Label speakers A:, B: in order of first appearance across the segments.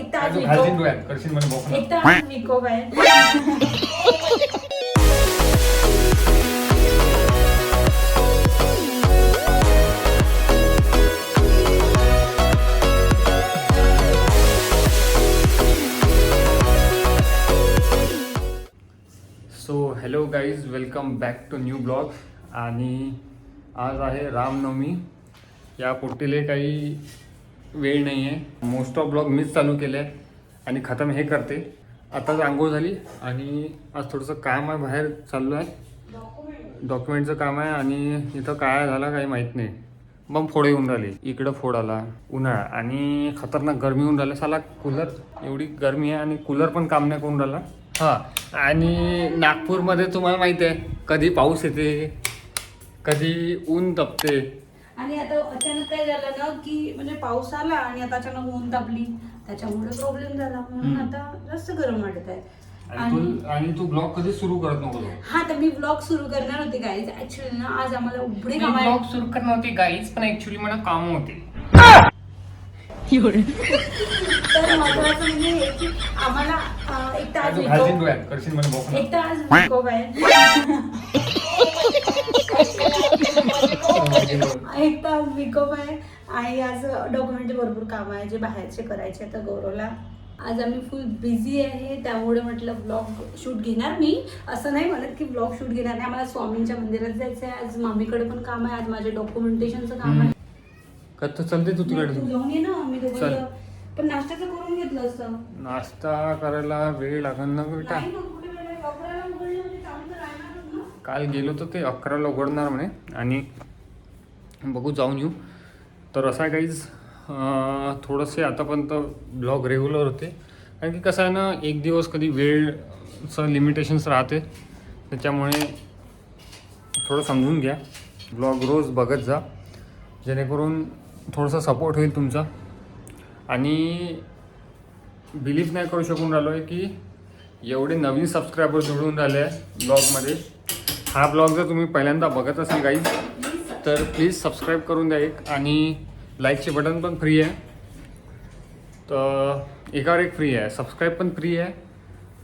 A: एक तर आज
B: तू घालशील
A: विको
B: डोळ्यात करशील म्हणे बोकना.
A: एक तर आज विकोप आहे
B: so hello guys welcome back to new blog आणि आज आहे रामनवमी. या पोटीले काही वेळ नाही आहे मोस्ट ऑफ ब्लॉग मीच चालू केले आहे आणि खतम हे करते. आताच आंघोळ झाली आणि आज थोडंसं काम आहे बाहेर चाललो आहे. डॉक्युमेंटचं काम आहे आणि इथं काय झालं काही माहीत नाही. बम फोड येऊन राहिले. इकडं फोड आला उन्हाळा. आणि खतरनाक गरमी होऊन राहिला. साला कूलर एवढी गरमी आहे आणि कूलर पण काम नाही करून राहिला. हा. आणि नागपूरमध्ये तुम्हाला माहिती आहे कधी पाऊस येते कधी ऊन तपते.
A: आणि आता अचानक काय झालं ना की म्हणजे पाऊस आला आणि आता अचानक ऊन तापली त्याच्यामुळे प्रॉब्लेम झाला म्हणून. आता जास्त गरम वाटत आहे
B: आणि
A: आणि
B: तू ब्लॉग कधी सुरू करत नको
A: हा तर मी ब्लॉग सुरू करणार होते गाईज ऍक्च्युली ना आज आम्हाला उघडे काम
B: ब्लॉग सुरू करणार होते गाईच पण ऍक्च्युली मला काम होते
A: तर महत्वाचं म्हणजे हे की आम्हाला अं, एक तर आज
B: करशील.
A: एक तर आज आहे एक विकोप आहे. आणि आज डॉक्युमेंटचे भरपूर काम आहे. जे बाहेरचे करायचे आता गौरवला. आज आम्ही फुल बिझी आहे. त्यामुळे म्हटलं ब्लॉग शूट घेणार मी. असं नाही म्हणत की ब्लॉग शूट घेणार नाही. आम्हाला स्वामींच्या मंदिरात जायचं आहे. आज मामीकडे पण काम आहे. आज माझे डॉक्युमेंटेशनचं काम आहे.
B: कथ चलते तू तिकडे?
A: जाऊन ये ना. मी
B: चल.
A: दोघं पण नाश्त्याचं करून घेतलं असतं.
B: नाश्ता करायला वेळ लागणार ना बेटा.
A: नाही मग कुठे वेळ आहे? अकराला उघडलं म्हणजे चालू तर राहणारच ना.
B: काल गेलो तर ते अकराला उघडणार म्हणे. आणि बघू जाऊन येऊ. तर असं आहे काहीच थोडंसे आतापर्यंत ब्लॉग रेग्युलर होते. कारण की कसं आहे ना एक दिवस कधी वेळचं लिमिटेशन्स राहते. त्याच्यामुळे थोडं समजून घ्या. ब्लॉग रोज बघत जा. जेणेकरून थोडंसं सपोर्ट होईल तुमचा. आणि बिलीव्ह नाही करू शकून राहिलो आहे की एवढे नवीन सबस्क्रायबर जोडून राहिले आहे ब्लॉगमध्ये हा ब्लॉग जर तुम्ही पहिल्यांदा बघत असेल काही तर प्लीज सबस्क्राईब करून द्या एक. आणि लाईकचे बटन पण फ्री आहे. तर एकावर एक फ्री आहे. सबस्क्राईब पण फ्री आहे.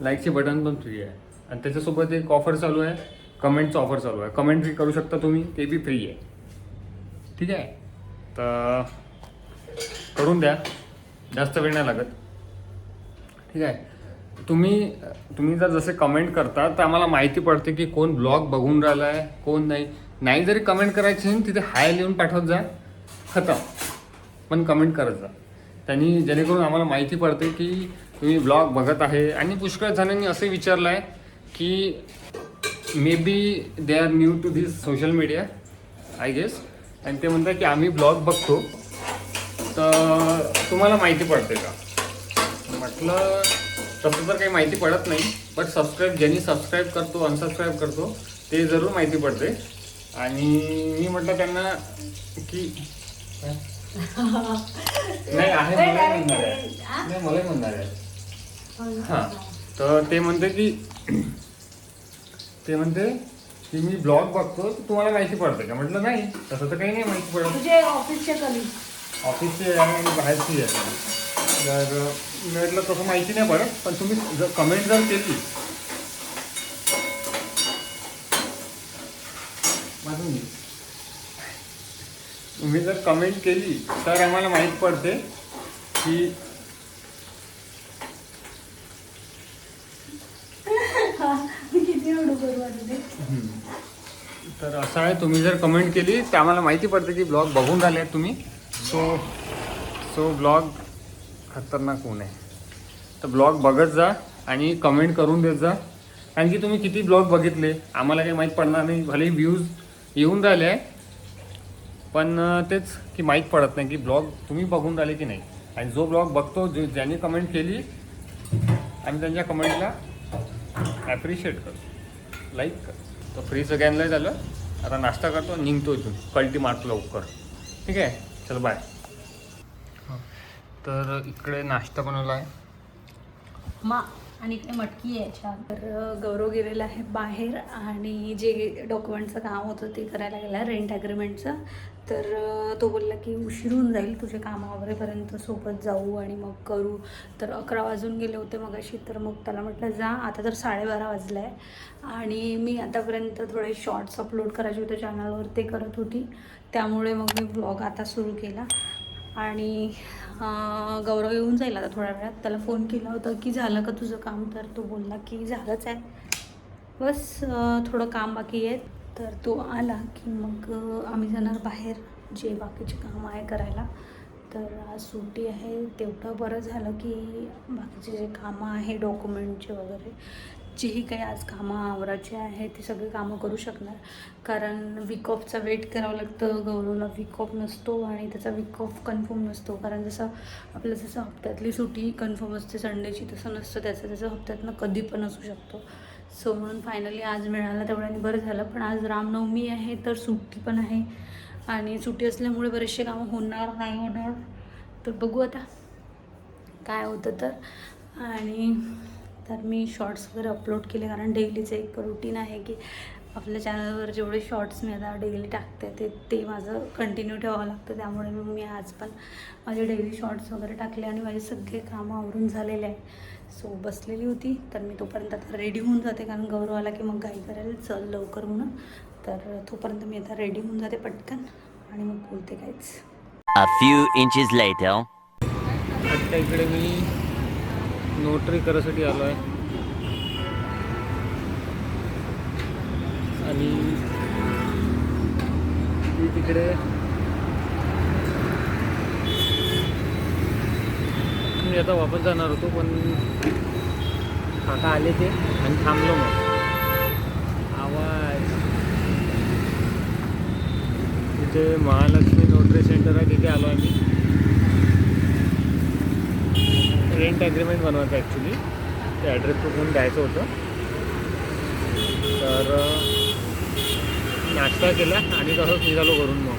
B: लाईकचे बटन पण फ्री आहे. आणि त्याच्यासोबत एक ऑफर चालू आहे. कमेंटचं ऑफर चालू आहे. कमेंट्री करू शकता तुम्ही. ते बी फ्री आहे. ठीक आहे? तर करून द्या. जास्त वेळ नाही लागत. ठीक आहे? तुम्ही तुम्ही जर जसे कमेंट करता तर आम्हाला माहिती पडते की कोण ब्लॉग बघून राहिला आहे कोण नाही. नाही जरी कमेंट करायची तिथे हाय लिहून पाठवत जा. खतम. पण कमेंट करत जा. त्यांनी जेणेकरून आम्हाला माहिती पडते की तुम्ही ब्लॉग बघत आहे. आणि पुष्कळ जणांनी असं विचारलं आहे की may be they are new to this social media I guess आणि ते म्हणतात की आम्ही ब्लॉग बघतो. तर तुम्हाला माहिती पडते का? म्हटलं तसं तर काही माहिती पडत नाही. बट सबस्क्राईब ज्यांनी सबस्क्राईब करतो अनसबस्क्राईब करतो ते जरूर माहिती पडते. आणि मी म्हटलं त्यांना की नाही आहे मलाही म्हणणार आहे.
A: हा?
B: नाही मलाही म्हणणार आहे हां तर ते म्हणते की ते म्हणते की मी ब्लॉग बघतो तुम्हाला माहिती पडते का म्हटलं नाही तसं तर काही नाही माहिती पडत
A: ऑफिसचे
B: आहे आणि बाहेरची आहे तर मी म्हटलं तसं माहिती नाही पडत पण तुम्ही जर कमेंट जर केली वाजून घे. तुम्ही जर कमेंट केली तर आम्हाला माहीत पडते की. तर असं आहे तुम्ही जर कमेंट केली तर आम्हाला माहिती पडते की ब्लॉग बघून राहिले तुम्ही. सो सो ब्लॉग खतरनाक होऊन आहे तर ब्लॉग बघत जा आणि कमेंट करून देत जा. कारण की तुम्ही किती ब्लॉग बघितले आम्हाला काही माहीत पडणार नाही. भले व्ह्यूज येऊन राहिले आहे पण तेच की माहीत पडत नाही की ब्लॉग तुम्ही बघून राहिले की नाही. आणि जो ब्लॉग बघतो जे ज्यांनी कमेंट केली आम्ही त्यांच्या कमेंटला ॲप्रिशिएट करतो. लाईक कर तर फ्री सगळ्यांना झालं. आता नाश्ता करतो निघतो इथून. कल्टी मारतो लवकर. ठीक आहे? चल बाय तर इकडे नाश्ता बनवला आहे.
A: मा आणि इकडे मटकी आहे छान तर गौरव गेलेला आहे बाहेर आणि जे डॉक्युमेंटचं काम होतं ते करायला गेला रेंट ॲग्रीमेंटचं तर तो बोलला की उशिरून जाईल तुझे कामं वगैरेपर्यंत सोबत जाऊ आणि मग करू. तर अकरा वाजून गेले होते मगाशी तर मग त्याला म्हटलं जा आता तर साडेबारा वाजलं आहे आणि मी आतापर्यंत थोडे शॉर्ट्स अपलोड करायचे होते चॅनलवर ते करत होती. त्यामुळे मग मी ब्लॉग आता सुरू केला. आणि गौरव येऊन जाईल आता थोड्या वेळात. त्याला फोन केला होता की झालं का तुझं काम? तर तो बोलला की झालंच आहे. बस थोडं काम बाकी आहे. तर तो आला की मग आम्ही जाणार बाहेर जे बाकीचे काम आहे करायला. तर आज सुट्टी आहे. तेवढं बरं झालं की बाकीचे जे कामं आहे डॉक्युमेंटचे वगैरे जीही काही आज कामं आवराची आहे ती सगळी कामं करू शकणार. कारण वीक ऑफचा वेट करावं लागतं गौरवला वीक ऑफ नसतो आणि त्याचा वीक ऑफ कन्फर्म नसतो. कारण जसं आपलं जसं हप्त्यातली सुट्टी कन्फर्म असते संडेची तसं नसतं त्याचं त्याचं हप्त्यातनं कधी पण असू शकतो. सो म्हणून फायनली आज मिळालं तेवढ्याने बरं झालं. पण आज रामनवमी आहे तर सुट्टी पण आहे. आणि सुट्टी असल्यामुळे बरेचसे कामं होणार नाही होणार. तर बघू आता काय होतं तर. आणि तर मी शॉर्ट्स वगैरे अपलोड केले कारण डेलीचं एक रुटीन आहे की आपल्या चॅनलवर जेवढे शॉर्ट्स मी आता डेली टाकते ते ते माझं कंटिन्यू ठेवावं लागतं. त्यामुळे मग मी आज पण माझे डेली शॉर्ट्स वगैरे टाकले आणि माझे सगळे कामं आवरून झालेले आहे. सो बसलेली होती तर मी तोपर्यंत आता रेडी होऊन जाते कारण गौरव आला की मग घाई करेल चल लवकर म्हणून. तर तोपर्यंत मी आता रेडी होऊन जाते पटकन आणि मग बोलते काहीच.
C: A few inches later.
B: आता इकडे मी नोटरी करायसाठी आलो आहे आणि ती तिकडे मी आता वापस जाणार होतो पण काका आले ते आणि थांबलो मग. आवाज. इथे महालक्ष्मी नोटरी सेंटर आहे तिथे आलो आहे मी रेंट ॲग्रीमेंट बनवायचं ॲक्च्युली ते ॲड्रेस पण द्यायचं होतं. तर नाश्ता केला आणि तसंच निघालो करून मग.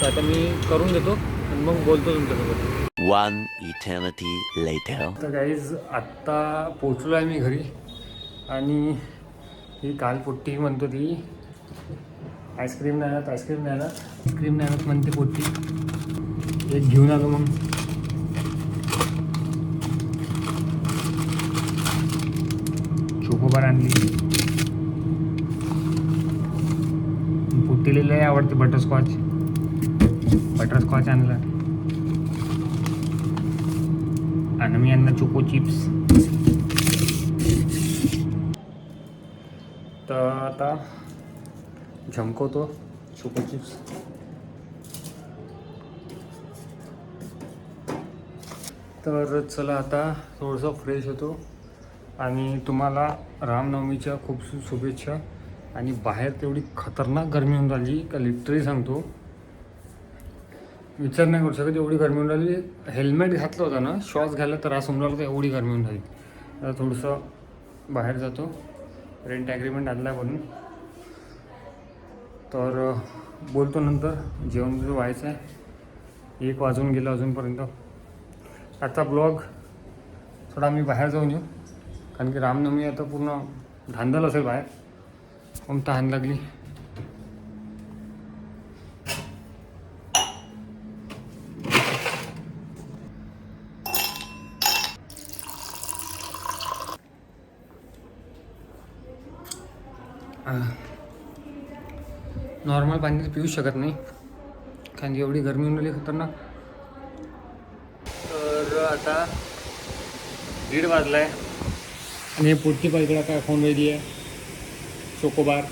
B: तर आता मी करून देतो आणि मग बोलतो तुमच्यासोबत.
C: One eternity later.
B: तर गाईज आत्ता पोचलो आहे मी घरी. आणि ही काल पोट्टी म्हणतो ती. आईस्क्रीम नाही आणत आईस्क्रीम नाही आणत. आईस्क्रीम नाही आणत म्हणते पोट्टी. एक घेऊन आलो मग. चोकोबार आणली. पोट्टीला लय आवडते बटरस्कॉच बटरस्कॉच आणलं. आणि मी यांना चोको चिप्स तर आता झमकवतो चोको चिप्स तर चला आता थोडंसं फ्रेश होतो. आणि तुम्हाला रामनवमीच्या खूप शुभेच्छा. आणि बाहेर तेवढी खतरनाक गरमी होऊन राहिली का लिटरली सांगतो. विचार नाही करू शकत एवढी गरमी होऊन राहिली. हेल्मेट घातलं होतं ना श्वास घ्यायला त्रास होऊन राहिला तर एवढी गरमी होऊन राहिली. आता थोडंसं बाहेर जातो. रेंट ॲग्रीमेंट आणला म्हणून. तर बोलतो नंतर. जेवण जो व्हायचं आहे. एक वाजून गेलं अजूनपर्यंत. आजचा ब्लॉग थोडा आम्ही बाहेर जाऊन येऊ. कारण की रामनवमी आता पूर्ण धांदल असेल बाहेर. पण तहान लागली? नॉर्मल पाणी तर पिऊ शकत नाही. कारण की एवढी गरमी होऊन राहिली खतरनाक. तर आता दीड वाजला आहे आणि पुढची पाहिजे काय फोन रेडी आहे? चोकोबार.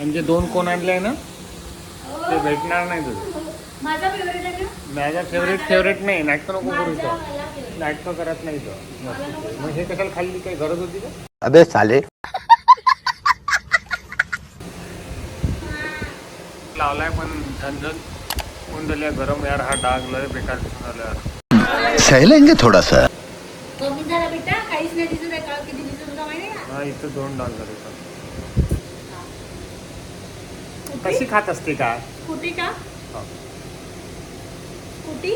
B: आणि जे दोन कोण आणले आहे ना? ते भेटणार नाही तुझं.
A: माझा फेवरेट
B: फेवरेट फेवरेट नाही. नाटकं नको करू इथं. नाटकं करत नाही मग हे कशाला खाल्ली? काही गरज होती का?
D: अबे साले.
B: लावलाय पण झंझट. कोण झाली गरम? यार हा डाग लय बेकार दिसून आला
D: सहलेंगे थोड़ा सा
A: कमी झाला बेटा काहीच नाही दिसत आहे काळ किती दिसत होता माहिती आहे
B: हा इथं दोन डाग झाले कशी खात असते का?
A: कुठे का?
B: हा.
A: कुठी?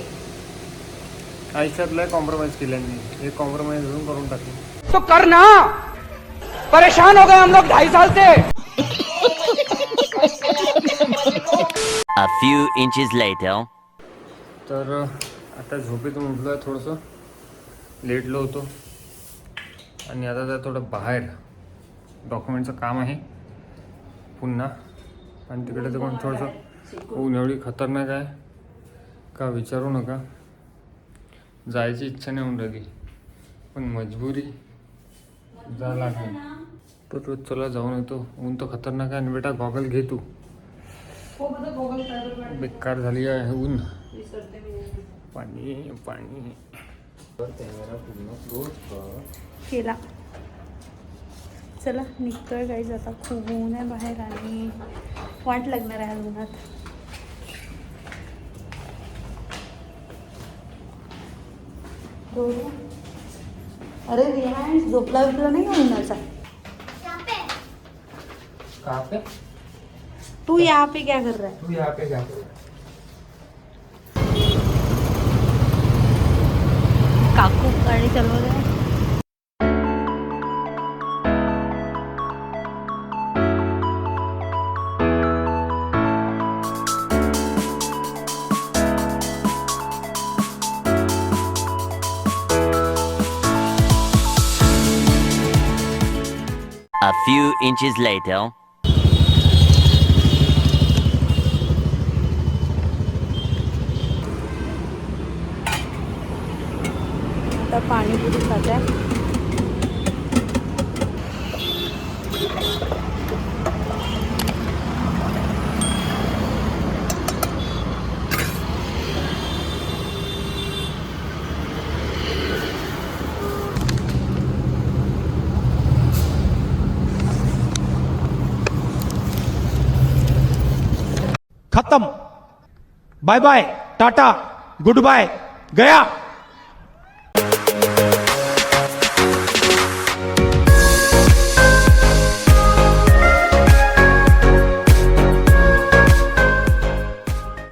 B: आयुष्यातलं कॉम्प्रोमाइज केल्यांनी हे कॉम्प्रोमाइज अजून करून टाकले.
D: तो करना परेशान हो गए हम लोग ढाई साल से.
C: A few inches later.
B: तर आता झोपेतून उठलो आहे थोडंसं. लेटलो होतो. आणि आता त्या थोडं बाहेर. डॉक्युमेंटचं काम आहे. पुन्हा. आणि तिकडे तर पण थोडंसं ऊन एवढी खतरनाक आहे. का विचारू नका. जायची इच्छा नाही होऊन राहिली. पण मजबुरी जा लागेल. तर रोज चला जाऊन येतो. ऊन तर खतरनाक आहे. आणि बेटा गॉगल घे तू.
A: हो
B: बेकार झाली आहे ऊन. पाणी पाणी.
A: केला. चला निघतोय काही आता खूप ऊन आहे बाहेर आणि वाट लागणार आहे आज उन्हात. अरे रिहान झोपला बिपला नाही का उन्हाचा?
B: कहाँ पे
A: तू यहाँ पे क्या कर रहा है?
B: तू यहाँ पे क्या कर
A: काकू गाडी चालवत आहे
C: A few inches later.
A: आता पाणीपुरी खात आहे
D: खत्म। Bye bye tata goodbye गया।